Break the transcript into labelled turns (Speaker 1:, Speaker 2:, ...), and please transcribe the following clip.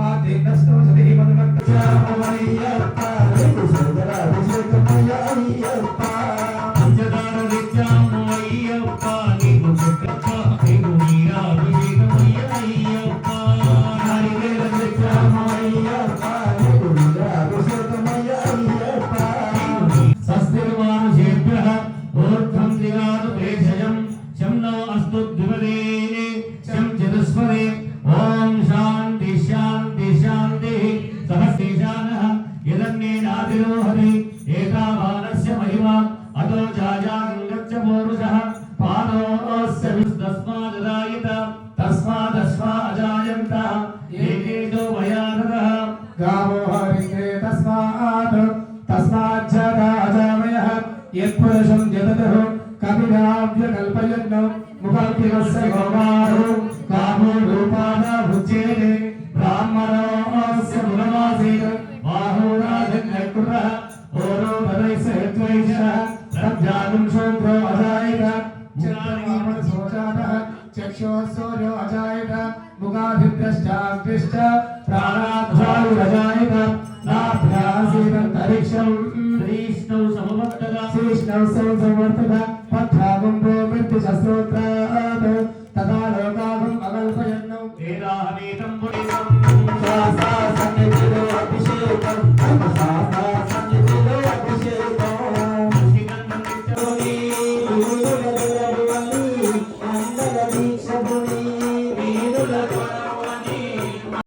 Speaker 1: నిత్యము అయ్యప్ప నీకు వీరాభిషేకమయ్య
Speaker 2: యదన్యేనాదిరోహరి ఏతావానస్య మహిమ అతో జాజాంగచ్చ పూరుషః పాదోస్య విస్తస్మాదదాయిత తస్మాదస్మా అజాయంత ఏకేజో భయానరः
Speaker 3: గావో హరిగ్రే తస్మాత్ తస్మాజ్జాతాజామయః యత్పురుషం జగతః కపిలాభ్య కల్పయన్ ముఖాకిరస్య గోమారు
Speaker 2: కామో రూపాన భుజ్యేనే బ్రాహ్మణో स्तब्धानं शोभ्रो अजायत चिराणीमण सोचातः चक्षुःसूर्यो
Speaker 3: अजायत मुखाभिभ्रश्चाग्निश्च प्राणाध्वायुरजायत नाभ्यासीदन्तरिक्षं श्रीष्णौ
Speaker 2: समवर्तत। श्रीष्णौ समवर्तत पद्भागं
Speaker 3: भो मृत्युशस्त्रोत्र